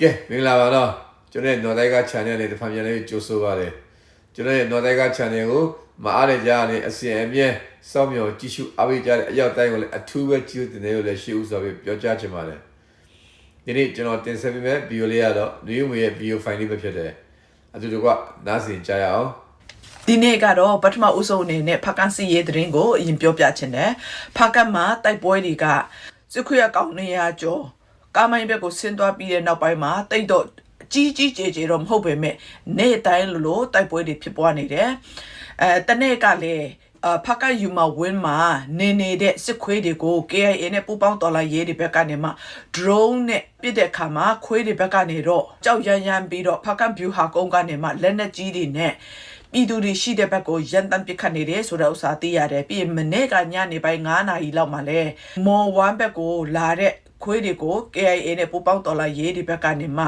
ကဲမင်္ဂလာပါတော့ကျွန်တော်ရဲ့ Nordic channel လေးတစ်ဖန်ပြန်လေးကြိုဆိုပါရစေကျွန်တော်ရဲ့ Nordic channel ကိုမအားရကြရအစီအမြဲစောင့်မျှော်ကြည့်ရှုအားပေးကြတဲ့အရောက်တိုင်းကိုလည်းအထူးပဲကြည့်တင်တယ်လို့လည်းရှေ့ဦးစွာပြီးပြောကြားချင်ပါတယ်ဒီနေ့ကျွန်တော်တင်ဆက်ပေးမယ့် video လေးကတော့ new ရဲ့ video file လေးပဲဖြစ်တယ်အတူတူကနားဆင်ကြရအောင်ဒီနေ့ကတော့ပထမဦးဆုံးအနေနဲ့ဖကန်စီရေးသတင်းကိုအရင်ပြောပြချင်တယ်ဖကန်မှာတိုက်ပွဲတွေကစစ်ခွေအကောင်နေရကျော် ကာမိုင်းဘက်ကိုဆင်းသွားပြီးတဲ့နောက်ပိုင်းမှာတိတ်တော့ကြီးကြီးကျယ်ကျယ်တော့မဟုတ်ပေမဲ့နေ့တိုင်းလိုလိုတိုက်ပွဲတွေဖြစ်ပွားနေတယ်အဲတနေ့ကလည်းအဖကယူမဝင်းမှာနေနေတဲ့စစ်ခွေးတွေကို KIA နဲ့ပူးပေါင်းတော်လာရေးတွေဘက်ကနေမှ drone နဲ့ပစ်တဲ့အခါမှာခွေးတွေဘက်ကနေတော့ကြောက်ရမ်းရမ်းပြီးတော့ဖကဗျူဟာကုန်းကနေမှလက်နက်ကြီးတွေနဲ့ပြည်သူတွေရှိတဲ့ဘက်ကိုရန်တမ်းပစ်ခတ်နေတယ်ဆိုတဲ့ဥစ္စာသိရတယ်ပြီးရင်မနေ့ကညနေပိုင်း9နာရီလောက်မှာလဲမော်1ဘက်ကိုလာတဲ့ ခွေးတွေကို KIA နဲ့ပူပေါင်းတော်လာရေးဒီဘက်ကနေမှ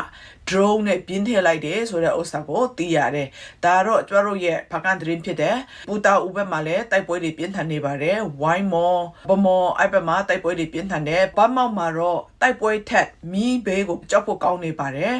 drone နဲ့ပြင်းထည့်လိုက်တယ်ဆိုတဲ့ဥစ္စာကိုသိရတယ်ဒါတော့ကျွန်တော်တို့ရဲ့ဖကန်သတင်းဖြစ်တယ်ပူတာဦးဘက်မှာလည်းတိုက်ပွဲတွေပြင်းထန်နေပါတယ်ဝိုင်းမော်ဗမော်အဲ့ဘက်မှာတိုက်ပွဲတွေပြင်းထန်တယ်ဗမောက်မှာတော့တိုက်ပွဲထက်မီးဘေးကိုကြောက်ဖို့ကောင်းနေပါတယ်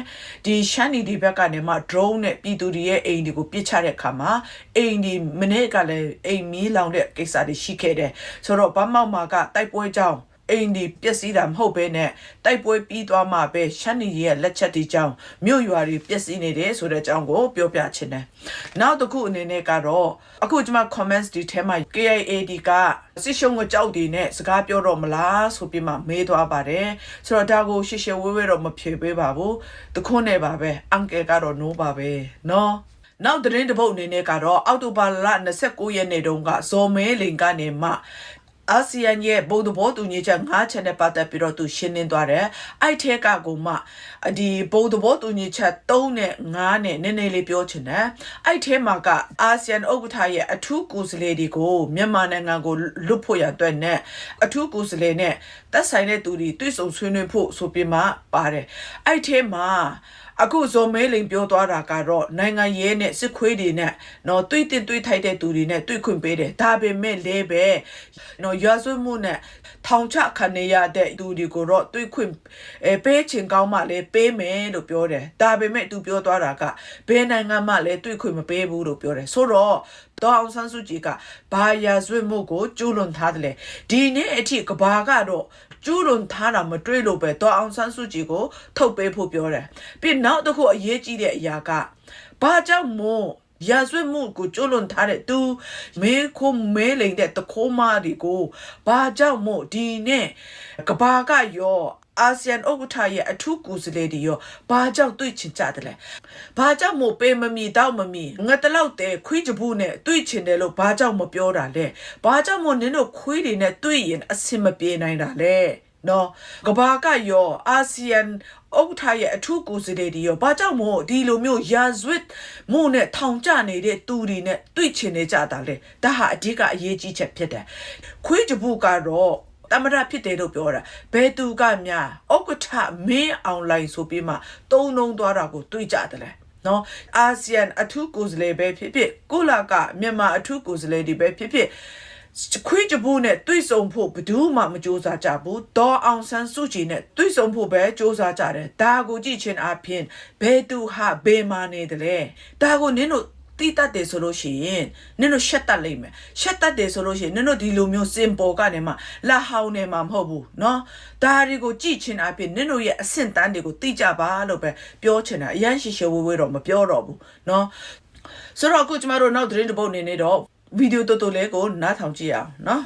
ဒီရှမ်းနီဒီဘက်ကနေမှ drone နဲ့ပြည်သူတွေရဲ့အိမ်တွေကိုပစ်ချတဲ့အခါမှာအိမ်ဒီမနေ့ကလည်းအိမ်မီးလောင်တဲ့ကိစ္စတွေရှိခဲ့တယ်ဆိုတော့ဗမောက်မှာကတိုက်ပွဲကြောင်း အိမ်ဒီပျက်စီးတာမဟုတ်ဘဲနဲ့တိုက်ပွဲပြီးသွားမှပဲရှမ်းနီရဲ့လက်ချက်ဒီကြောင်းမြို့ရွာတွေပျက်စီးနေတယ်ဆိုတဲ့အကြောင်းကိုပြောပြချင်တယ်။နောက်တစ်ခုအနေနဲ့ကတော့အခုကျွန်မ comments ဒီထဲမှာ KIAD ကစစ်ရှုံးကိုကြောက်တည်နဲ့စကားပြောတော့မလားဆိုပြီးမှမေးသွားပါတယ်။ဆိုတော့ဒါကိုရှေ့ရှေ့ဝဲဝဲတော့မဖြေပေးပါဘူး။တခွန်းနဲ့ပါပဲ။အန်ကယ်ကတော့ no ပါပဲ။နော်။နောက်သတင်းတစ်ပုတ်အနေနဲ့ကတော့အောက်တိုဘာလ29ရက်နေ့တုန်းကဇော်မဲလိန်ကနေမှ အာဆီယံရဲ့ဘုံသဘောတူညီချက်၅ချက်နဲ့ပတ်သက်ပြီးတော့သူရှင်းလင်းသွားတယ်။အဲ့ထဲကကိုမှဒီဘုံသဘောတူညီချက်3နဲ့5နဲ့နည်းနည်းလေးပြောချင်တယ်။အဲ့ထဲမှာကအာဆီယံဥက္ကဋ္ဌရဲ့အထူးကိုယ်စားလှယ်တွေကိုမြန်မာနိုင်ငံကိုလွတ်ဖို့ရအတွက်နဲ့အထူးကိုယ်စားလှယ်နဲ့သက်ဆိုင်တဲ့သူတွေတွေ့ဆုံဆွေးနွေးဖို့ဆိုပြီးမှပါတယ်။အဲ့ထဲမှာ အခုဇော်မဲလိန်ပြောသွားတာကတော့နိုင်ငံရေးနဲ့စစ်ခွေးတွေနဲ့နော်တွေးတင်တွေးထိုက်တဲ့သူတွေနဲ့တွေးခွင့်ပေးတယ်ဒါပေမဲ့လည်းပဲနော်ရွာစွမှုနဲ့ထောင်ချခံနေရတဲ့သူတွေကိုတော့တွေးခွင့်အဲပေးချင်ကောင်းမှလည်းပေးမယ်လို့ပြောတယ်ဒါပေမဲ့သူပြောသွားတာကဘယ်နိုင်ငံမှလည်းတွေးခွင့်မပေးဘူးလို့ပြောတယ်ဆိုတော့တောင်ဆန်းစုကြည်ကဘာရာဇဝတ်မှုကိုကျူးလွန်ထားတယ်လေဒီနေ့အထိကဘာကတော့ ကျူးလွန်ထားတာမတွေ့လို့ပဲတောင်အောင်ဆန်းစုကြည်ကို ထုတ်ပေးဖို့ပြောတယ်ပြီးနောက်တစ်ခုအရေးကြီးတဲ့အရာကဘာကြောင့်မို့ရာဇဝတ်မှုကိုကျွလွန်ထားတဲ့သူမဲခိုးမဲလိန်တဲ့တခိုးမတွေကိုဘာကြောင့်မို့ဒီနဲ့ကဘာကရော အာဆီယံဥက္ကဋ္ဌရဲ့အထူးကိုယ်စားလှယ်တွေရောဘာကြောင့်တွေ့ချင်ကြတယ်လဲဘာကြောင့်မို့ပေးမမီတောက်မမီငါတလောက်တဲ့ခွေးကြဘူးနဲ့တွေ့ချင်တယ်လို့ဘာကြောင့်မပြောတာလဲဘာကြောင့်မို့နင်တို့ခွေးတွေနဲ့တွေ့ရင်အဆင်မပြေနိုင်တာလဲနော်ကဘာကရောအာဆီယံဥက္ကဋ္ဌရဲ့အထူးကိုယ်စားလှယ်တွေရောဘာကြောင့်မို့ဒီလိုမျိုးရာဇဝတ်မှုနဲ့ထောင်ကျနေတဲ့သူတွေနဲ့တွေ့ချင်နေကြတာလဲဒါဟာအဓိကအရေးကြီးချက်ဖြစ်တယ်ခွေးကြဘူးကတော့ တမရဖြစ်တယ်လို့ပြောတာဘယ်သူကများဥက္ကဋ္ဌမင်းအောင်လိုင်းဆိုပြီးမှတုံးတုံးသွားတာကိုတွေ့ကြတယ်လေနော်အာဆီယံအထူးကိုယ်စားလှယ်ပဲဖြစ်ဖြစ်ကုလကမြန်မာအထူးကိုယ်စားလှယ်တွေပဲဖြစ်ဖြစ်ခွေးကြဘူးနဲ့တွေ့ဆုံဖို့ဘယ်သူမှမကြိုးစားကြဘူးဒေါ်အောင်ဆန်းစုကြည်နဲ့တွေ့ဆုံဖို့ပဲကြိုးစားကြတယ်ဒါကိုကြည့်ချင်းအပြင်ဘယ်သူဟာဘယ်မာနေတယ်လဲဒါကိုနင်းတို့ တိတတ်တယ်ဆိုလို့ရှိရင်နင်တို့ရှက်တတ်လိမ့်မယ်ရှက်တတ်တယ်ဆိုလို့ရှိရင်နင်တို့ဒီလိုမျိုးစင်ပေါ်ကနေမှလာဟောင်းနေမှာမဟုတ်ဘူးเนาะဒါတွေကိုကြည့်ချင်အပြင်နင်တို့ရဲ့အဆင့်တန်းတွေကိုသိကြပါလို့ပဲပြောချင်တာအရန်ရှိရှိဝေးဝေးတော့မပြောတော့ဘူးเนาะဆိုတော့အခုကျမတို့နောက်သတင်းတစ်ပုတ်နေနေတော့ဗီဒီယိုတော်တော်လေးကိုနားထောင်ကြည့်အောင်เนาะ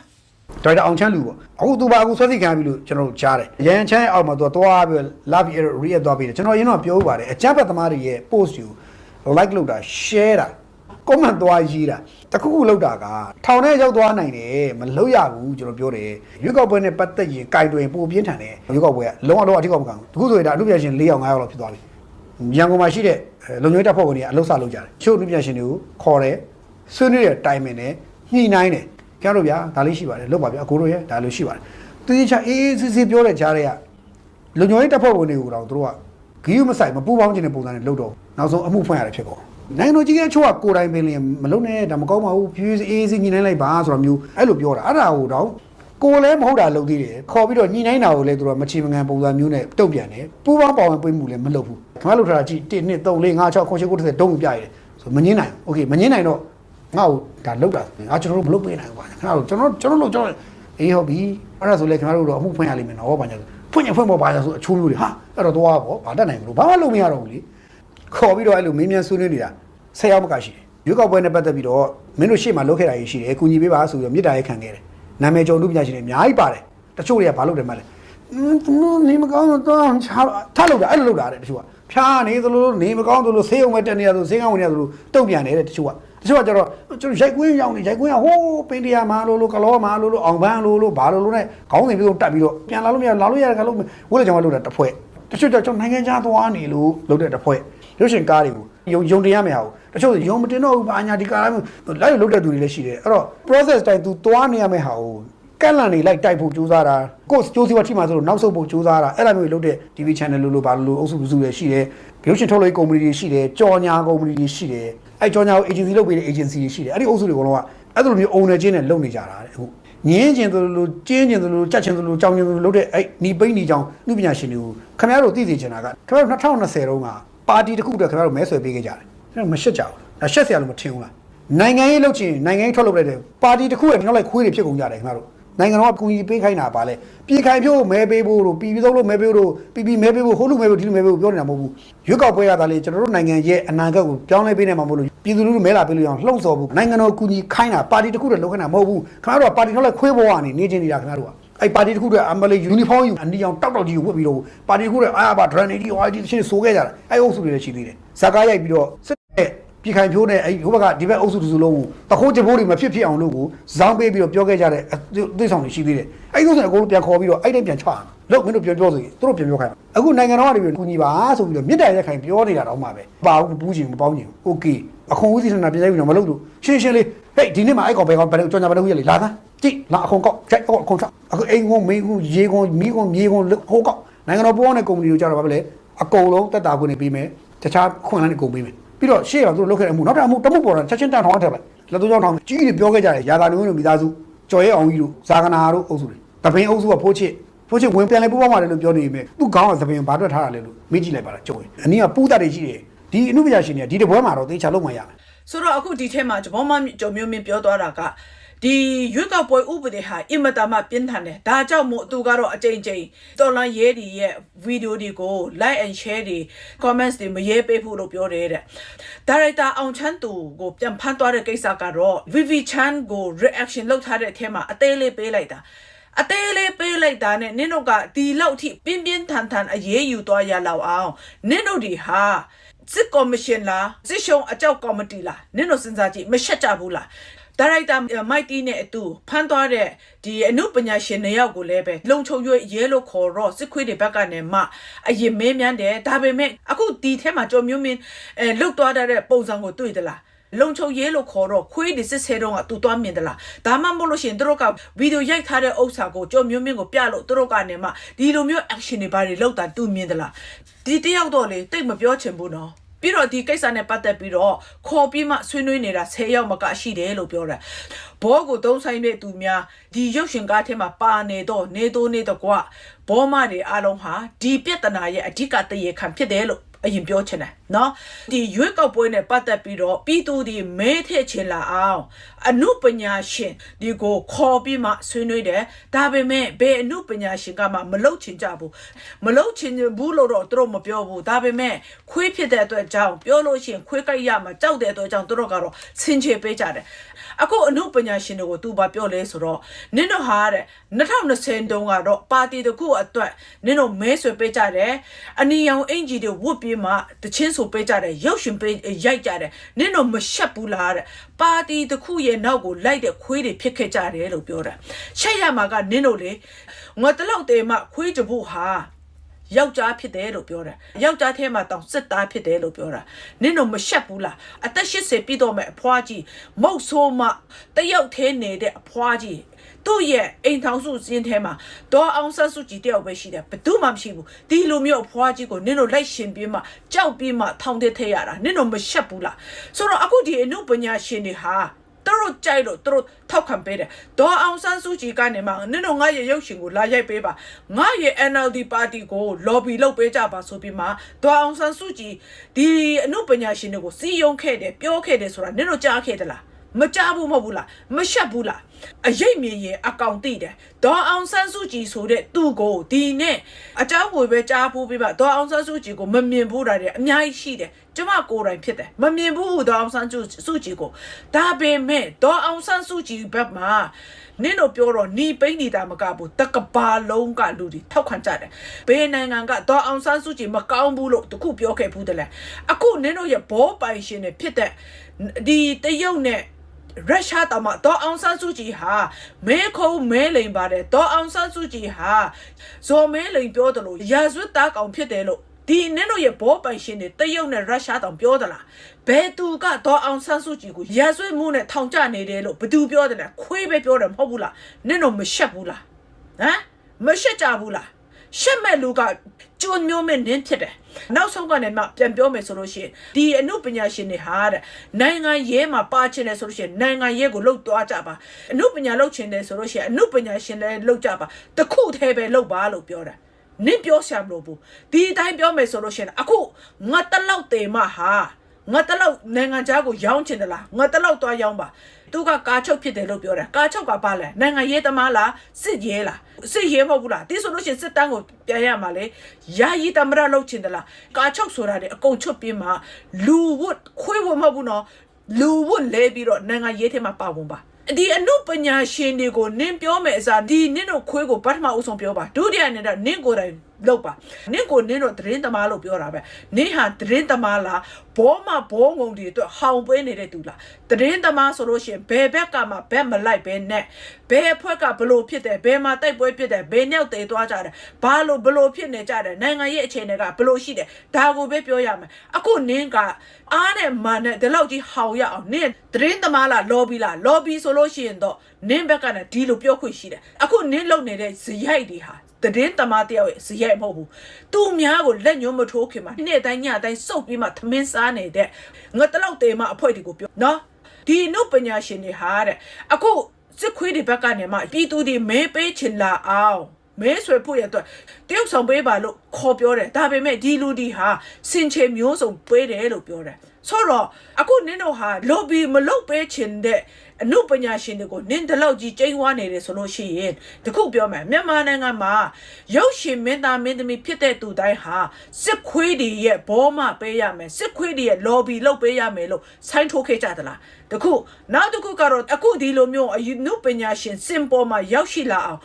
ဒေါက်တာအောင်ချမ်းလူပေါ့အခုသူပါအခုဆွဲစီခံပြီလို့ကျွန်တော်တို့ကြားတယ်ရန်ချမ်းရဲ့အောက်မှာသူကသွားပြီးလာပြီး react သွားပြီးတယ်ကျွန်တော်ရင်းတော့ပြောဥပါတယ်အကြမ်းဖက်သမားတွေရဲ့ post ကို like လုပ်တာ share တာ comment သွားရေးတာတခုခုလုပ်တာကထောင်ထဲရောက်သွားနိုင်တယ်မလုပ်ရဘူးကျွန်တော်ပြောတယ်ရွေးကောက်ပွဲနဲ့ပတ်သက်ရင်ကြိုင်တွင်ပိုပြင်းထန်တယ်ရွေးကောက်ပွဲကလုံးဝတော့အထီးကောက်မကန်ဘူးတခုဆိုရင်ဒါအမှုပြရှင်၄ယောက်၅ယောက်လောက်ဖြစ်သွားပြီရန်ကုန်မှာရှိတဲ့လုံခြုံရေးတပ်ဖွဲ့ဝင်တွေကအလုပ်စလုပ်ကြတယ်ချို့အမှုပြရှင်တွေကိုခေါ်တယ်ဆွေးနွေးတဲ့တိုင်ပင်နဲ့ညှိနှိုင်းတယ်ကျတော့ဗျာဒါလေးရှိပါတယ်လုပ်ပါဗျာအကိုတို့ရဲ့ဒါလိုရှိပါတယ်သူကြီးချအေးအေးဆေးဆေးပြောတဲ့ကြားတွေကလုံခြုံရေးတပ်ဖွဲ့ဝင်တွေကိုတော့သူတို့ကဂီယူမဆိုင်မပူပေါင်းခြင်းတဲ့ပုံစံနဲ့လုပ်တော့နောက်ဆုံးအမှုဖွင့်ရတယ်ဖြစ်ကုန် နိုင်ငံတော်ကြီးကချို့ကကိုယ်တိုင်ပင်လျင်မလုံးနဲ့ဒါမကောင်းပါဘူးဖြည်းဖြည်းအေးအေးဆေးညှိနှိုင်းလိုက်ပါဆိုတော့မျိုးအဲ့လိုပြောတာအဲ့ဒါကိုတော့ ကိုယ်လည်းမဟုတ်တာလုပ်သေးတယ်ခေါ်ပြီးတော့ညှိနှိုင်းတာကိုလည်းသူတို့ကမချေမငံပုံစံမျိုးနဲ့တုံ့ပြန်တယ်ပူပေါင်းပါဝင်ပေးမှုလည်းမလုပ်ဘူးခင်ဗျားတို့ထားတာကြည့်1 2 3 4 5 6 9 10 10တုံးပြရတယ်ဆိုမငင်းနိုင်โอเคမငင်းနိုင်တော့ငါ့ကိုဒါလောက်တာငါကျွန်တော်တို့မလုပ်ပေးနိုင်ဘူးပါခင်ဗျားတို့ကျွန်တော်ကျွန်တော်တို့ကျွန်တော်အေးဟုတ်ပြီအဲ့ဒါဆိုလေခင်ဗျားတို့တော့အမှုဖွင့်ရလိမ့်မယ်နော်ဘာညာဖွင့်ရင်ဖွင့်ပေါ်ပါညာဆိုအချိုးမျိုးတွေဟာအဲ့တော့သွားပေါ့ဘာတတ်နိုင်ဘူးလို့ဘာမှလုပ်မရတော့ဘူးလေ ခေါ်ပြီးတော့အဲ့လိုမင်းမြန်ဆွေးနွေးနေတာဆယ်ယောက်မကရှိတယ်ရွေးကောက်ပွဲနဲ့ပတ်သက်ပြီးတော့မင်းတို့ရှေ့မှာလုပ်ခဲ့တာကြီးရှိတယ်ကူညီပေးပါဆိုပြီးတော့မြစ်တာရေးခံခဲ့တယ်နာမည်ကျော်လူပညာရှင်တွေအများကြီးပါတယ်တချို့တွေကဘာလုပ်တယ်မှလဲอืมနေမကောင်းတော့ချာထားလို့တာအဲ့လိုလုပ်တာတဲ့တချို့ကဖြားနေသလိုနေမကောင်းသလိုဆေးုံပဲတက်နေရသလိုဆေးကောင်းဝင်နေရသလိုတုံ့ပြန်နေတဲ့တချို့ကတချို့ကကျတော့ကျွန်တော်ရိုက်ကွင်းရောက်နေရိုက်ကွင်းကဟိုးပင်တရာမှာလို့လို့ကလောမှာလို့လို့အောင်ပန်းလို့လို့ဘာလို့လို့နဲ့ခေါင်းစဉ်ပြီးတော့တက်ပြီးတော့ပြန်လာလို့မရလာလို့ရတယ်ကလို့ဝိလေကြောင်ကလုပ်တာတစ်ဖွဲ့တချို့ကျကျွန်တော်နိုင်ငံခြားသွားနေလို့လုပ်တဲ့တစ်ဖွဲ့ ရုပ်ရှင်ကားတွေကိုယုံယုံတင်ရမယ်ဟာကိုတချို့ယုံမတင်တော့ဘူးဘာညာဒီကားလိုက်လိုက်လုပ်တဲ့သူတွေလည်းရှိတယ်အဲ့တော့ process တိုင်း तू သွားနေရမယ်ဟာကိုကန့်လန့်နေလိုက်တိုက်ဖို့ကြိုးစားတာကိုယ်ကြိုးစီဝါထိမှဆိုတော့နောက်ဆုတ်ဖို့ကြိုးစားတာအဲ့လိုမျိုးလုပ်တဲ့ TV channel လို့လို့ဘာလို့လို့အုပ်စုစုတွေရှိတယ်ရုပ်ရှင်ထုတ်လုပ်ရေး company တွေရှိတယ်ကြော်ညာ company တွေရှိတယ်အဲ့ကြော်ညာကို agency လုပ်ပေးတဲ့ agency တွေရှိတယ်အဲ့ဒီအုပ်စုတွေကတော့အဲ့လိုမျိုး owner ချင်းနဲ့လုပ်နေကြတာတဲ့အခုငင်းကျင်သလိုလိုကျင်းကျင်သလိုကြက်ကျင်သလိုကြောင်ကျင်သလိုလုပ်တဲ့အဲ့နီပိန်းနီကြောင်လူပညာရှင်တွေကိုခင်ဗျားတို့သိသိချင်တာကခင်ဗျားတို့2020တုန်းက ပါတီတစ်ခုတည်းခင်ဗျားတို့မဲဆွယ်ပေးခဲ့ကြတယ်ခင်ဗျားတို့မရှက်ကြဘူးဒါရှက်စရာလို့မထင်ဘူးလားနိုင်ငံရေးလုပ်ချင်နိုင်ငံရေးထွက်လုပ်လိုက်တဲ့ပါတီတစ်ခုရဲ့နောက်လိုက်ခွေးတွေဖြစ်ကုန်ကြတယ်ခင်ဗျားတို့နိုင်ငံတော်ကကူညီပေးခိုင်းတာပါလေပြည်ခိုင်ဖြိုးမဲပေးဖို့တို့ပြည်ပြီးသုံးလို့မဲပေးဖို့တို့ပြည်ပြီးမဲပေးဖို့ဟိုလူမဲပေးဒီလူမဲပေးဖို့ပြောနေတာမဟုတ်ဘူးရွက်ကောက်ပွဲရတာလေကျွန်တော်တို့နိုင်ငံရဲ့အနာဂတ်ကိုပြောင်းလဲပေးနေမှာမဟုတ်လို့ပြည်သူလူထုမဲလာပေးလို့ရအောင်လှုံ့ဆော်ဖို့နိုင်ငံတော်ကူညီခိုင်းတာပါတီတစ်ခုတည်းလုပ်ခိုင်းတာမဟုတ်ဘူးခင်ဗျားတို့ကပါတီနောက်လိုက်ခွေးပေါ်ကနေနေချင်းနေတာခင်ဗျားတို့က အဲ့ပါတီတစ်ခုတည်းအမလေးယူနီဖောင်းယူအနီအောင်တောက်တောက်ကြီးကိုဝတ်ပြီးတော့ပါတီတစ်ခုတည်းအာဘာဒရန်နီဒီ OID တချင်းဆိုခဲ့ကြတာအဲ့အုပ်စုတွေလည်းရှိသေးတယ်ဇာကားရိုက်ပြီးတော့စစ်တဲ့ပြည်ခိုင်ဖြိုးနဲ့အဲ့ဟိုဘက်ကဒီဘက်အုပ်စုတစ်စုလုံးကိုတခိုးချဖို့တွေမဖြစ်ဖြစ်အောင်လို့ကိုဇောင်းပေးပြီးတော့ပြောခဲ့ကြတဲ့သိဆောင်တွေရှိသေးတယ်အဲ့ဒီဥစ္စာအကုန်လုံးပြန်ခေါ်ပြီးတော့အဲ့တိုင်းပြန်ချရအောင်လို့မင်းတို့ပြောပြောဆိုရင်သူတို့ပြန်ပြောခိုင်းအခုနိုင်ငံတော်ကနေပြီးကူညီပါဆိုပြီးတော့မြစ်တိုင်ရက်ခိုင်ပြောနေတာတော့မှပဲပါဘူးပူးချင်မပေါင်းချင်โอเคအခွန်ဦးစီးဌာနပြန်ရိုက်ပြီးတော့မလုပ်လို့ရှင်းရှင်းလေး ဟေးဒီနေ့မှအဲ့ကောင်ဘယ်ကောင်ဘယ်ကြောင်ညာဘယ်လိုရလေလာသားကြည့်လာအခွန်ကောက်ကြိုက်အခွန်ချအခုအိမ်ကုန်မင်းကုန်ရေကုန်မီးကုန်မြေကုန်ဟိုကောက်နိုင်ငံတော်ပေါ်တဲ့ကုမ္ပဏီတို့ကြတော့ဗာပဲလေအကုန်လုံးတက်တာခွင့်နေပေးမယ်တခြားခွင့်လန်းတွေကုန်ပေးမယ်ပြီးတော့ရှေ့တော့သူတို့လုပ်ခဲ့တဲ့အမှုနောက်တစ်အမှုတမှုပေါ်တာချက်ချင်းတန်ထောင်းထက်ပဲလက်သွေးကြောင်းထောင်းကြီးတွေပြောခဲ့ကြတယ်ရာသာလူမျိုးတို့မိသားစုကျော်ရဲအောင်ကြီးတို့ဇာကနာတို့အုပ်စုတွေတပင်းအုပ်စုကဖိုးချစ်ဖိုးချစ်ဝင်ပြန်လဲပူပေါင်းပါတယ်လို့ပြောနေပေမဲ့သူ့ခေါင်းကသပင်းဘာတွက်ထားတာလဲလို့မေးကြည့်လိုက်ပါလားကျော်ရဲအနည်းကပူးတတ်တွေရှိတယ်ဒီအမှုပညာရှင်တွေကဒီတပွဲမှာတော့သေချာလုပ်မှရမယ် ဆိုတော့အခုဒီထဲမှာဂျမောမကျော်မျိုးမင်းပြောသွားတာကဒီရွက်ကောက်ပွဲဥပဒေဟာအင်မတန်မှပြင်းထန်တယ်ဒါကြောင့်မို့သူကတော့အကြိမ်ကြိမ်တော်လန်ရဲဒီရဲ့ဗီဒီယိုတွေကို like and share တွေ comments တွေမရေးပေးဖို့လို့ပြောတယ်တဲ့ဒါရိုက်တာအောင်ချမ်းသူကိုပြန်ဖမ်းသွားတဲ့ကိစ္စကတော့ VV Chan ကို reaction လုပ်ထားတဲ့အထက်မှာအသေးလေးပေးလိုက်တာအသေးလေးပေးလိုက်တာနဲ့နင်တို့ကဒီလောက်ထိပြင်းပြင်းထန်ထန်အရေးယူသွားရလောက်အောင်နင်တို့ဒီဟာ စစ်ကော်မရှင်လားစစ်ရှုံအကြောက်ကော်မတီလားနင်တို့စဉ်းစားကြည့်မရှက်ကြဘူးလားဒါရိုက်တာမိုက်တီနဲ့အတူဖမ်းသွားတဲ့ဒီအမှုပညာရှင်နှစ်ယောက်ကိုလည်းပဲလုံချုံရွေးရဲလို့ခေါ်တော့စစ်ခွေးတွေဘက်ကနေမှအရင်မင်းမြန်းတယ်ဒါပေမဲ့အခုဒီထဲမှာကြော်မျိုးမင်းအဲလုတ်သွားတဲ့ပုံစံကိုတွေ့သလား လုံချုံရဲလို့ခေါ်တော့ခွေးဒီစစ်ဆဲတော့ကသူသွားမြင်သလားဒါမှမဟုတ်လို့ရှိရင်သူတို့ကဗီဒီယိုရိုက်ထားတဲ့ဥစ္စာကိုကြော်မျိုးမင်းကိုပြလို့သူတို့ကနေမှဒီလိုမျိုး action တွေဘာတွေလောက်တာသူမြင်သလားဒီတယောက်တော့လေတိတ်မပြောချင်ဘူးနော်ပြီးတော့ဒီကိစ္စနဲ့ပတ်သက်ပြီးတော့ခေါ်ပြီးမှဆွေးနွေးနေတာ10ယောက်မကရှိတယ်လို့ပြောတာဘောကိုသုံးဆိုင်တဲ့သူများဒီရုပ်ရှင်ကားထဲမှာပါနေတော့နေတိုးနေတော့ကွာဘောမတွေအားလုံးဟာဒီပြဿနာရဲ့အဓိကတရေခံဖြစ်တယ်လို့ အရင်ပြောချင်တယ်နော်ဒီရွေးကောက်ပွဲနဲ့ပတ်သက်ပြီးတော့ပြည်သူဒီမဲထည့်ချင်လာအောင်အမှုပညာရှင်ဒီကိုခေါ်ပြီးမှဆွေးနွေးတယ်ဒါပေမဲ့ဘယ်အမှုပညာရှင်ကမှမလုပ်ချင်ကြဘူးမလုပ်ချင်ဘူးလို့တော့သူတို့မပြောဘူးဒါပေမဲ့ခွေးဖြစ်တဲ့အတွက်ကြောင့်ပြောလို့ရှိရင်ခွေးကြိုက်ရမှာကြောက်တဲ့အတွက်ကြောင့်သူတို့ကတော့ဆင်ချေပေးကြတယ်အခုအမှုပညာရှင်တွေကိုသူဘာပြောလဲဆိုတော့နင်တို့ဟာတဲ့2020တုန်းကတော့ပါတီတစ်ခုအတွက်နင်တို့မဲဆွယ်ပေးကြတယ်အနီရောင်အင်ဂျီတွေဝတ်ပြီးမှတချင်းဆိုပေးကြတယ်ရုပ်ရှင်ပေးရိုက်ကြတယ်နင်တို့မရှက်ဘူးလားတဲ့ပါတီတစ်ခုရဲ့နောက်ကိုလိုက်တဲ့ခွေးတွေဖြစ်ခဲ့ကြတယ်လို့ပြောတာရှက်ရမှာကနင်တို့လေငွေတလောက်တည်းမှခွေးကြဖို့ဟာယောက်ျားဖြစ်တယ်လို့ပြောတာယောက်ျားထဲမှာတောင်စစ်သားဖြစ်တယ်လို့ပြောတာနင့်တို့မရှက်ဘူးလားအသက်80ပြည့်တော့မဲ့အဖွားကြီးမုတ်ဆိုးမတယောက်သေးနေတဲ့အဖွားကြီး သူ့ရဲ့အိမ်ထောင်စုစင်းထဲမှာဒေါ်အောင်ဆန်းစုကြည်တယောက်ပဲရှိတယ်ဘယ်သူမှမရှိဘူးဒီလိုမျိုးအဖွားကြီးကိုနင့်တို့လိုက်ရှင်ပြီးမှကြောက်ပြီးမှထောင်ထဲထည့်ရတာနင့်တို့မရှက်ဘူးလားဆိုတော့အခုဒီအမှုပညာရှင်တွေဟာသူတို့ကြိုက်လို့သူတို့ထောက်ခံပေးတယ်ဒေါ်အောင်ဆန်းစုကြည်ကနေမှနင်တို့ငါရဲ့ရုပ်ရှင်ကိုလာရိုက်ပေးပါငါရဲ့ NLD ပါတီကို lobby လုပ်ပေးကြပါဆိုပြီးမှဒေါ်အောင်ဆန်းစုကြည်ဒီအမှုပညာရှင်တွေကိုစီယုံခဲ့တယ်ပြောခဲ့တယ်ဆိုတာနင်တို့ကြားခဲ့သလား မကြဘူးမဟုတ်ဘူးလားမရှက်ဘူးလားအရေးမြင်ရင်အကောင်တိတယ်ဒေါ်အောင်ဆန်းစုကြည်ဆိုတဲ့သူ့ကိုဒီနဲ့အเจ้าကိုပဲကြားဖို့ပြပါဒေါ်အောင်ဆန်းစုကြည်ကိုမမြင်ဘူးတာတွေအများကြီးရှိတယ်ကျမကိုယ်တိုင်ဖြစ်တယ်မမြင်ဘူးဒေါ်အောင်ဆန်းစုကြည်ကိုဒါပေမဲ့ဒေါ်အောင်ဆန်းစုကြည်ဘက်မှာနင့်တို့ပြောတော့နီးပိန်းနေတာမကဘူးတကဘာလုံးကလူတွေထောက်ခံကြတယ်ဘေးနိုင်ငံကဒေါ်အောင်ဆန်းစုကြည်မကောင်းဘူးလို့တခုပြောခဲ့ဘူးတလဲအခုနင့်တို့ရဲ့ဘောပိုင်ရှင်တွေဖြစ်တဲ့ဒီတရုတ်နဲ့ ရုရှားတောင်မှဒေါ်အောင်ဆန်းစုကြည်ဟာမဲခုံးမဲလိန်ပါတယ်ဒေါ်အောင်ဆန်းစုကြည်ဟာဇော်မဲလိန်ပြောတယ်လို့ရာဇဝတ်သားကောင်ဖြစ်တယ်လို့ဒီနင်းတို့ရဲ့ဘောပိုင်ရှင်တွေတရုတ်နဲ့ရုရှားတောင်ပြောသလားဘယ်သူကဒေါ်အောင်ဆန်းစုကြည်ကိုရာဇဝတ်မှုနဲ့ထောင်ကျနေတယ်လို့ဘသူပြောတယ်လဲခွေးပဲပြောတယ်မဟုတ်ဘူးလားနင်းတို့မရှက်ဘူးလားဟမ်မရှက်ကြဘူးလားရှက်မဲ့လူက ကျွန်းမျိုးမဲ့နင်းဖြစ်တယ်နောက်ဆုံးကနေမှပြန်ပြောမယ်ဆိုလို့ရှိရင်ဒီအမှုပညာရှင်တွေဟာတဲ့နိုင်ငံရေးမှာပါချင်တယ်ဆိုလို့ရှိရင်နိုင်ငံရေးကိုလှုပ်သွားကြပါအမှုပညာလှုပ်ချင်တယ်ဆိုလို့ရှိရင်အမှုပညာရှင်တွေလှုပ်ကြပါတခုတည်းပဲလှုပ်ပါလို့ပြောတာနင့်ပြောရှာမလို့ဘူးဒီအတိုင်းပြောမယ်ဆိုလို့ရှိရင်အခုငါတလောက်တေမဟာငါတလောက်နိုင်ငံခြားကိုရောင်းချင်တယ်လားငါတလောက်သွားရောင်းပါ သူကကာချုပ်ဖြစ်တယ်လို့ပြောတယ်ကာချုပ်ကဘာလဲနိုင်ငံရေးသမားလားစစ်ရေးလားစစ်ရေးမဟုတ်ဘူးလားဒီဆိုလို့ရှိရင်စစ်တမ်းကိုပြန်ရမှာလေယာယီတမရလောက်ချင်တယ်လားကာချုပ်ဆိုတာတွေအကုန်ချုပ်ပြီးမှလူဝတ်ခွေးဝတ်မဟုတ်ဘူးနော်လူဝတ်လဲပြီးတော့နိုင်ငံရေးထဲမှာပါဝင်ပါဒီအနုပညာရှင်တွေကိုနင်းပြောမယ်အစားဒီနင်းတို့ခွေးကိုပထမအုပ်ဆုံးပြောပါဒုတိယအနေနဲ့နင်းကိုယ်တိုင်လောက်ပါနင့်ကိုနင်းတို့သတင်းသမားလို့ပြောတာပဲနင်းဟာသတင်းသမားလားဘောမဘောငုံတွေအတွက်ဟောင်ပေးနေတဲ့သူလားသတင်းသမားဆိုလို့ရှိရင်ဘယ်ဘက်ကမှဘက်မလိုက်ပဲနဲ့ဘယ်အဖွဲကဘလို့ဖြစ်တယ်ဘယ်မှာတိုက်ပွဲဖြစ်တယ်ဘယ်နောက်တည်သွားကြတယ်ဘာလို့ဘလို့ဖြစ်နေကြတယ်နိုင်ငံရေးအခြေအနေကဘလို့ရှိတယ်ဒါကိုပဲပြောရမယ်အခုနင်းကအားနဲ့မာနဲ့ဒီလောက်ကြီးဟောင်ရအောင်နင်းသတင်းသမားလား lobby လား lobby ဆိုလို့ရှိရင်တော့နင်းဘက်ကနဲ့ဒီလိုပြောခွင့်ရှိတယ်အခုနင်းလုံနေတဲ့ဇရိုက်တွေဟာ တည်င်းတမတယောက်ရဲ့ဇရိုက်မဟုတ်ဘူးသူများကိုလက်ညှိုးမထိုးခင်မှာနေ့တိုင်းညတိုင်းစုပ်ပြီးမှသမင်းစားနေတဲ့ငါတလောက်တေမှအဖွဲတွေကိုပြောနော်ဒီနုပညာရှင်တွေဟာတဲ့အခုစစ်ခွေးတွေဘက်ကနေမှပြည်သူတွေမဲပေးချင်လာအောင် မဲဆွဲဖို့ရတော့တရုတ်ဆောင်ပေးပါလို့ခေါ်ပြောတယ်ဒါပေမဲ့ဒီလူဒီဟာစင်ချေမျိုးစုံပေးတယ်လို့ပြောတယ်ဆိုတော့အခုနင်းတို့ဟာ lobby မလုပ်ပေးချင်တဲ့အမှုပညာရှင်တွေကိုနင်းတလောက်ကြီးကျိန်းဝါနေတယ်ဆိုလို့ရှိရင်တခုပြောမယ်မြန်မာနိုင်ငံမှာရုပ်ရှင်မင်းသားမင်းသမီးဖြစ်တဲ့သူတိုင်းဟာစစ်ခွေးတွေရဲ့ဘောမပေးရမယ်စစ်ခွေးတွေရဲ့ lobby လုပ်ပေးရမယ်လို့ဆိုင်းထိုးခဲ့ကြသလားတခုနောက်တစ်ခုကတော့အခုဒီလိုမျိုးအမှုပညာရှင်စင်ပေါ်မှာရောက်ရှိလာအောင်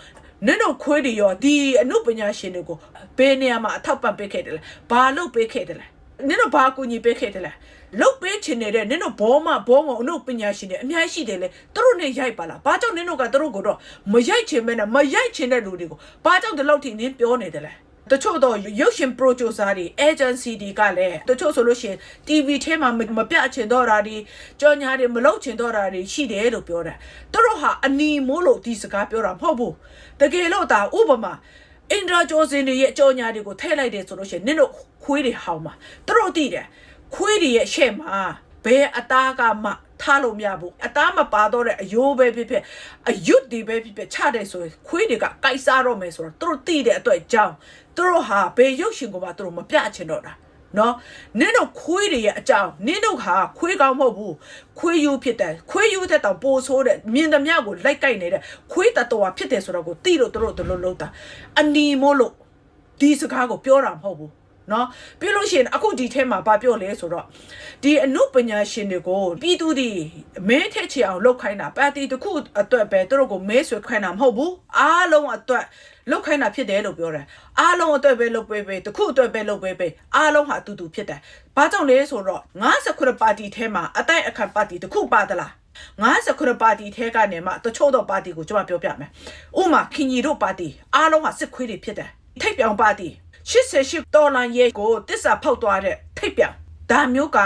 နင်တို့ခွေးတွေရောဒီအမှုပညာရှင်တွေကိုဘယ်နေရာမှာအထောက်ပံ့ပေးခဲ့တယ်လဲဘာလုပ်ပေးခဲ့တယ်လဲနင်တို့ဘာကူညီပေးခဲ့တယ်လဲလုတ်ပေးချင်နေတဲ့နင်တို့ဘောမဘောငုံအနုပညာရှင်တွေအများကြီးရှိတယ်လေသူတို့နဲ့ရိုက်ပါလားဘာကြောင့်နင်တို့ကသူတို့ကိုတော့မရိုက်ချင်မဲနဲ့မရိုက်ချင်တဲ့လူတွေကိုဘာကြောင့်ဒီလောက်ထိနင်းပြောနေတယ်လဲ တချို့တော့ရုပ်ရှင် producer တွေ agency တွေကလည်းတချို့ဆိုလို့ရှိရင် TV ထဲမှာမပြချင်တော့တာတွေကြော်ညာတွေမလုပ်ချင်တော့တာတွေရှိတယ်လို့ပြောတာသူတို့ဟာအနီမိုးလို့ဒီစကားပြောတာမဟုတ်ဘူးတကယ်လို့ဒါဥပမာအင်ဒရာဂျိုစင်တွေရဲ့ကြော်ညာတွေကိုထည့်လိုက်တယ်ဆိုလို့ရှိရင်နင်တို့ခွေးတွေဟောင်းမှာသူတို့သိတယ်ခွေးတွေရဲ့ရှေ့မှာဘယ်အသားကမှ ထားလို့မရဘူးအသားမပါတော့တဲ့အယိုးပဲဖြစ်ဖြစ်အယွတ်တွေပဲဖြစ်ဖြစ်ချတယ်ဆိုရင်ခွေးတွေကကိုက်စားတော့မယ်ဆိုတော့သူတို့သိတဲ့အတွက်ကြောင့်သူတို့ဟာဘယ်ရုပ်ရှင်ကိုမှသူတို့မပြချင်တော့တာနော်နင်းတို့ခွေးတွေရဲ့အကြောင်းနင်းတို့ဟာခွေးကောင်းမဟုတ်ဘူးခွေးယူဖြစ်တယ်ခွေးယူတဲ့တောင်ပိုဆိုးတဲ့မြင်သမျှကိုလိုက်ကိုက်နေတဲ့ခွေးတတော်ဖြစ်တယ်ဆိုတော့ကိုတိလို့တို့တို့တို့လုံးတာအနီမို့လို့ဒီစကားကိုပြောတာမဟုတ်ဘူး နော်ပြီးလို့ရှိရင်အခုဒီထဲမှာဗာပြောလဲဆိုတော့ဒီအမှုပညာရှင်တွေကိုပြည်သူတွေမဲထက်ချအောင်လုပ်ခိုင်းတာပါတီတစ်ခုအတွက်ပဲသူတို့ကိုမဲဆွဲခိုင်းတာမဟုတ်ဘူးအားလုံးအတွက်လုပ်ခိုင်းတာဖြစ်တယ်လို့ပြောတယ်အားလုံးအတွက်ပဲလုပ်ပေးပေးတစ်ခုအတွက်ပဲလုပ်ပေးပေးအားလုံးဟာအတူတူဖြစ်တယ်ဘာကြောင့်လဲဆိုတော့59ပါတီထဲမှာအတိုက်အခတ်ပါတီတစ်ခုပါသလား59ပါတီထဲကနေမှတချို့သောပါတီကိုကျွန်မပြောပြမယ်ဥမာခင်ကြီးတို့ပါတီအားလုံးဟာစစ်ခွေးတွေဖြစ်တယ်ထိပ်ပြောင်ပါတီ 88ဒေါ်လာရဲကိုတစ္ဆာဖောက်သွားတဲ့ထိပ်ပြောင်ဒါမျိုးက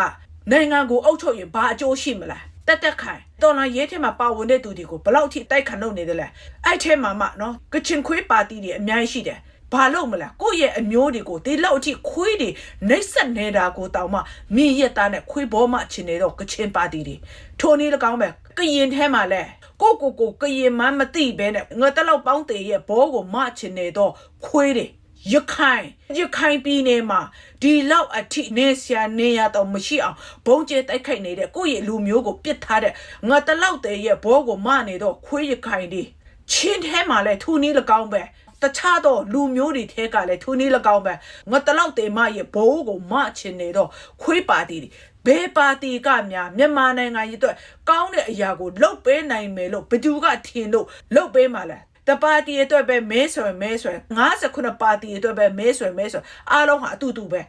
နိုင်ငံကိုအုပ်ချုပ်ရင်ဘာအကျိုးရှိမလဲတက်တက်ခိုင်ဒေါ်လာရဲထဲမှာပါဝင်တဲ့သူတွေကိုဘယ်လောက်ထိတိုက်ခံလုပ်နေတယ်လဲအဲ့ထဲမှာမှနော်ကချင်ခွေးပါတီတွေအများကြီးရှိတယ်ဘာလို့မလဲကိုယ့်ရဲ့အမျိုးတွေကိုဒီလောက်အထိခွေးတွေနှိပ်စက်နေတာကိုတောင်မှမြင်ရတာနဲ့ခွေးဘောမှချင်နေတော့ကချင်ပါတီတွေထိုနည်း၎င်းပဲကရင်ထဲမှာလဲကိုကိုကိုကရင်မမသိပဲနဲ့ငါတက်လောက်ပေါင်းတေရဲ့ဘောကိုမှချင်နေတော့ခွေးတွေ ရခိုင်ရခိုင်ပြည်နယ်မှာဒီလောက်အထိနေဆရာနေရတော့မရှိအောင်ဘုံကျဲတိုက်ခိုက်နေတဲ့ကိုယ့်ရဲ့လူမျိုးကိုပစ်ထားတဲ့ငါတလောက်တဲ့ရဲ့ဘောကိုမနေတော့ခွေးရခိုင်တွေချင်းထဲမှာလဲထူနီး၎င်းပဲတခြားသောလူမျိုးတွေထဲကလည်းထူနီး၎င်းပဲငါတလောက်တဲ့မရဲ့ဘိုးကိုမချင်နေတော့ခွေးပါတီတွေဘယ်ပါတီကများမြန်မာနိုင်ငံရဲ့အတွက်ကောင်းတဲ့အရာကိုလုတ်ပေးနိုင်မယ်လို့ဘယ်သူကထင်လို့လုတ်ပေးမှလဲ တပါတီအတွက်ပဲမဲဆွယ်မဲဆွယ်59ပါတီအတွက်ပဲမဲဆွယ်မဲဆွယ်အားလုံးဟာအတူတူပဲ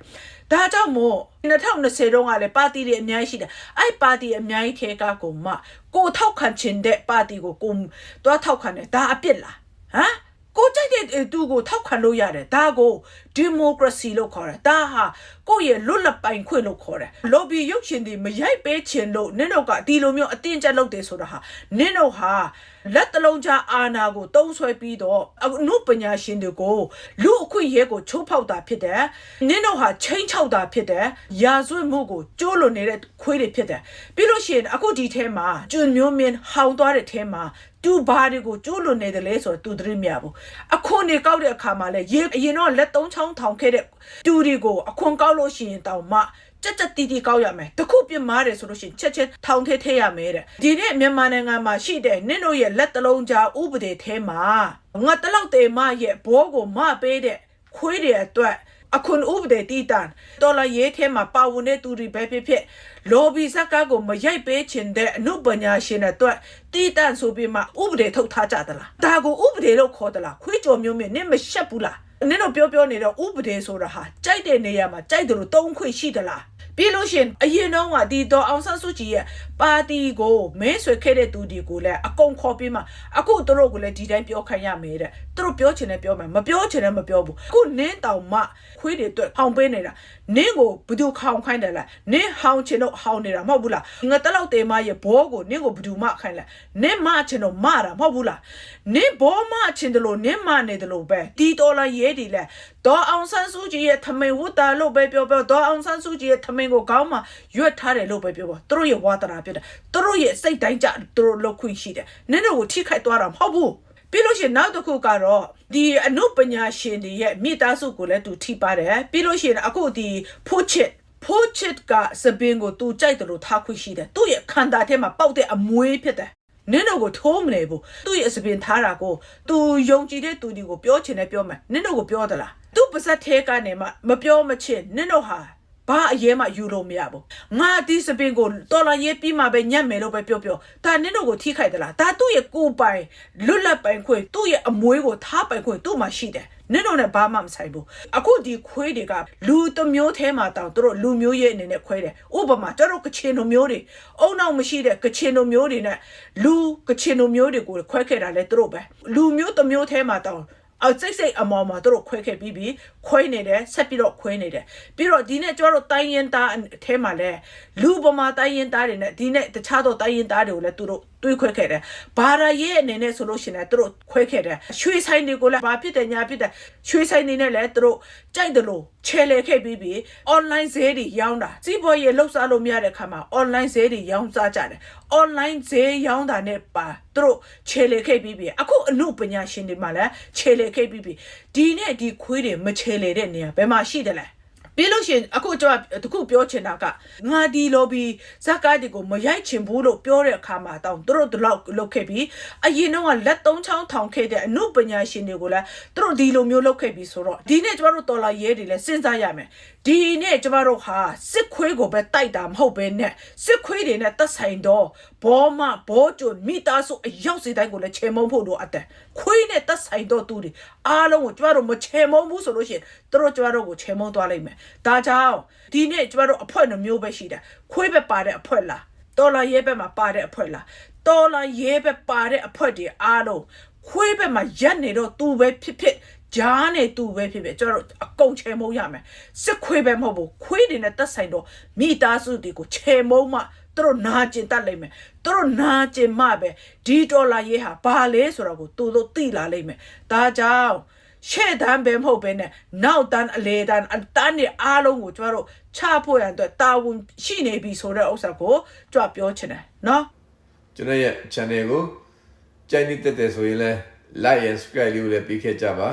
ဒါကြောင့်မို့2020တုန်းကလည်းပါတီတွေအများကြီးရှိတယ်အဲ့ပါတီအများကြီးထဲကကိုမှကိုထောက်ခံချင်တဲ့ပါတီကိုကိုတွားထောက်ခံတယ်ဒါအပြစ်လားဟမ်ကိုကြိုက်တဲ့သူကိုထောက်ခံလို့ရတယ်ဒါကို ဒီမိုကရေစီလို့ခေါ်တယ်ဒါဟာကိုယ့်ရဲ့လွတ်လပ်ပိုင်ခွင့်လို့ခေါ်တယ်လော်ဘီရုပ်ရှင်တွေမရိုက်ပေးချင်လို့နင့်တို့ကဒီလိုမျိုးအတင်းကျပ်လုပ်တယ်ဆိုတာဟာနင့်တို့ဟာလက်တလုံးချအာနာကိုတုံးဆွဲပြီးတော့အနုပညာရှင်တွေကိုလူအခွင့်အရေးကိုချိုးဖောက်တာဖြစ်တယ်နင့်တို့ဟာချင်းချောက်တာဖြစ်တယ်ရာဇဝတ်မှုကိုကျိုးလွန်နေတဲ့ခွေးတွေဖြစ်တယ်ပြီးလို့ရှိရင်အခုဒီထဲမှာကျွန်းမျိုးမင်းဟောင်းသွားတဲ့ထဲမှာသူဘာတွေကိုကျိုးလွန်နေတယ်လဲဆိုတော့သူသတိမရဘူးအခွန်တွေကောက်တဲ့အခါမှာလဲရေအရင်တော့လက်သုံးချောင်းထောင်ခဲ့တဲ့တူတွေကိုအခွန်ကောက်လို့ရှိရင်တောင်မှကြက်ကြက်တီတီကောက်ရမယ်တခုပြမားတယ်ဆိုလို့ရှိရင်ချက်ချက်ထောင်ထဲထည့်ရမယ်တဲ့ဒီနေ့မြန်မာနိုင်ငံမှာရှိတဲ့နင့်တို့ရဲ့လက်တလုံးကြားဥပဒေထဲမှာငါတလောက်တေမရဲ့ဘောကိုမပေးတဲ့ခွေးတွေအတွက်အခုဥပဒေတည်တန်တော်လာရေးထဲမှာပါဝင်တဲ့သူတွေပဲဖြစ်ဖြစ်လော်ဘီဇက်ကားကိုမရိုက်ပေးချင်တဲ့အမှုပညာရှင်တွေအတွက်တည်တန်ဆိုပြီးမှဥပဒေထုတ်ထားကြသလားဒါကိုဥပဒေလို့ခေါ်သလားခွေးကြော်မျိုးမျိုးနင့်မရှက်ဘူးလား နင်တို့ပြောပြောနေတော့ဥပဒေဆိုတာဟာကြိုက်တဲ့နေရာမှာကြိုက်တယ်လို့တုံးခွင့်ရှိသလား ပြီးလို့ရှရင်အရင်တော့ကဒီတော့အောင်ဆန်းစုကြည်ရဲ့ပါတီကိုမဲဆွေခဲ့တဲ့သူတွေကိုလည်းအကုန်ခေါ်ပြီးမှအခုသူတို့ကလည်းဒီတိုင်းပြောခိုင်းရမယ်တဲ့သူတို့ပြောချင်တယ်ပြောမယ်မပြောချင်တယ်မပြောဘူးအခုနင်းတောင်မှခွေးတွေအတွက်ဟောင်ပေးနေတာနင်းကိုဘယ်သူခေါင်ခိုင်းတယ်လားနင်းဟောင်ချင်တော့ဟောင်နေတာမဟုတ်ဘူးလားငါတလောက်တေမရဲ့ဘောကိုနင်းကိုဘယ်သူမှခိုင်းလဲနင်းမချင်တော့မတာမဟုတ်ဘူးလားနင်းဘောမချင်တယ်လို့နင်းမနေတယ်လို့ပဲဒီတော်လာရဲဒီလဲ ဒေါ်အောင်ဆန်းစုကြည်ရဲ့ထမိန်ဝတ်တာလို့ပဲပြောပြောဒေါ်အောင်ဆန်းစုကြည်ရဲ့ထမိန်ကိုခေါင်းမှာရွက်ထားတယ်လို့ပဲပြောပြောသူတို့ရဲ့ဝါသနာဖြစ်တယ်သူတို့ရဲ့စိတ်တိုင်းကြသူတို့လောက်ခွင့်ရှိတယ်နင်းတို့ကိုထိခိုက်သွားတာမဟုတ်ဘူးပြီးလို့ရှိရင်နောက်တစ်ခုကတော့ဒီအနုပညာရှင်တွေရဲ့မိသားစုကိုလည်းသူထိပါတယ်ပြီးလို့ရှိရင်အခုဒီဖိုးချစ်ဖိုးချစ်ကစပင်းကိုသူကြိုက်တယ်လို့ထားခွင့်ရှိတယ်သူ့ရဲ့ခန္ဓာထဲမှာပေါက်တဲ့အမွေးဖြစ်တယ်နင်းတို့ကိုထိုးမနေဘူးသူ့ရဲ့စပင်ထားတာကိုသူယုံကြည်တဲ့သူတွေကိုပြောချင်တယ်ပြောမယ်နင်းတို့ကိုပြောသလား သူ့ပါဇက်ထဲကနေမှမပြောမချင်နင်းတို့ဟာဘာအရေးမှယူလို့မရဘူးငါဒီစပင်ကိုတော်လာရေးပြီးမှပဲညံ့မယ်လို့ပဲပြောပြောဒါနင်းတို့ကိုထိခိုက်သလားဒါသူ့ရဲ့ကိုယ်ပိုင်လွတ်လပ်ပိုင်ခွင့်သူ့ရဲ့အမွေးကိုထားပိုင်ခွင့်သူ့မှာရှိတယ်နင်းတို့နဲ့ဘာမှမဆိုင်ဘူးအခုဒီခွေးတွေကလူတစ်မျိုးထဲမှာတောင်သူတို့လူမျိုးရဲ့အနေနဲ့ခွဲတယ်ဥပမာကျတို့ကချင်လူမျိုးတွေအုံနောက်မရှိတဲ့ကချင်လူမျိုးတွေနဲ့လူကချင်လူမျိုးတွေကိုခွဲခဲ့တာလဲသူတို့ပဲလူမျိုးတစ်မျိုးထဲမှာတောင် အစိတ်စိတ်အမော်မှာတို့ခွဲခဲ့ပြီးပြီးခွဲနေတယ်ဆက်ပြီးတော့ခွဲနေတယ်ပြီးတော့ဒီနေ့ကျတို့တိုင်းရင်သားအထဲမှာလဲလူပမာတိုင်းရင်သားတွေနဲ့ဒီနေ့တခြားသောတိုင်းရင်သားတွေကိုလည်းသူတို့ တွေးခွဲခဲ့တယ်ဘာရာရဲ့အနေနဲ့ဆိုလို့ရှိရင်လည်းသူတို့ခွဲခဲ့တယ်ရွှေဆိုင်တွေကိုလည်းဘာဖြစ်တယ်ညာဖြစ်တယ်ရွှေဆိုင်တွေနဲ့လည်းသူတို့ကြိုက်တယ်လို့ချဲလေခဲ့ပြီးပြီး online ဈေးတွေရောင်းတာစီးပွားရေးလှုပ်ရှားလို့မရတဲ့ခါမှာ online ဈေးတွေရောင်းစားကြတယ် online ဈေးရောင်းတာနဲ့ပါသူတို့ချဲလေခဲ့ပြီးပြီးအခုအမှုပညာရှင်တွေမှလည်းချဲလေခဲ့ပြီးပြီးဒီနဲ့ဒီခွေးတွေမချဲလေတဲ့နေရာဘယ်မှာရှိတယ်လဲ ပြီးလို့ရှိရင်အခုကျွန်တော်တခုပြောချင်တာကငါဒီလိုပြီးဇက်ကားတွေကိုမရိုက်ချင်ဘူးလို့ပြောတဲ့အခါမှာတောင်းသူတို့ဒီလောက်လုပ်ခဲ့ပြီးအရင်တော့ကလက်သုံးချောင်းထောင်ခဲ့တဲ့အမှုပညာရှင်တွေကိုလည်းသူတို့ဒီလိုမျိုးလုပ်ခဲ့ပြီးဆိုတော့ဒီနေ့ကျွန်တော်တို့တော်လာရဲတွေလည်းစဉ်းစားရမယ် ဒီနေ့ကျွန်တော်တို့ဟာစစ်ခွေးကိုပဲတိုက်တာမဟုတ်ပဲနဲ့စစ်ခွေးတွေနဲ့တက်ဆိုင်တော့ဘောမဘောကျွမိသားစုအရောက်စီတိုင်းကိုလည်းချေမုံဖို့လိုအပ်တယ်ခွေးနဲ့တက်ဆိုင်တော့သူတွေအားလုံးကိုကျွန်တော်တို့မချေမုံဘူးဆိုလို့ရှိရင်သူတို့ကျွန်တော်တို့ကိုချေမုံသွားလိမ့်မယ်ဒါကြောင့်ဒီနေ့ကျွန်တော်တို့အဖွဲ့နှမျိုးပဲရှိတယ်ခွေးပဲပါတဲ့အဖွဲ့လားတော်လာရဲဘက်မှာပါတဲ့အဖွဲ့လားတော်လာရဲဘက်ပါတဲ့အဖွဲ့တွေအားလုံးခွေးဘက်မှာရက်နေတော့သူပဲဖြစ်ဖြစ် ဂျားနဲ့သူပဲဖြစ်ဖြစ်ကျွန်တော်တို့အကုန်ချေမုံရမယ်စစ်ခွေးပဲမဟုတ်ဘူးခွေးတွေနဲ့တက်ဆိုင်တော့မိသားစုတွေကိုချေမုံမှသူတို့နာကျင်တတ်လိမ့်မယ်သူတို့နာကျင်မှပဲဒီဒေါ်လာရေးဟာဘာလဲဆိုတော့ကိုသူတို့သိလာလိမ့်မယ်ဒါကြောင့်ရှေ့တန်းပဲမဟုတ်ပဲနဲ့နောက်တန်းအလေတန်းအတန်းတွေအားလုံးကိုကျမတို့ချဖို့ရန်အတွက်တာဝန်ရှိနေပြီဆိုတဲ့ဥစ္စာကိုကြွပြောချင်တယ်နော်ကျွန်တော်ရဲ့ channel ကိုကြိုက်နေတဲ့တဲ့ဆိုရင်လည်း like and subscribe လေးကိုလည်းပြီးခဲ့ကြပါ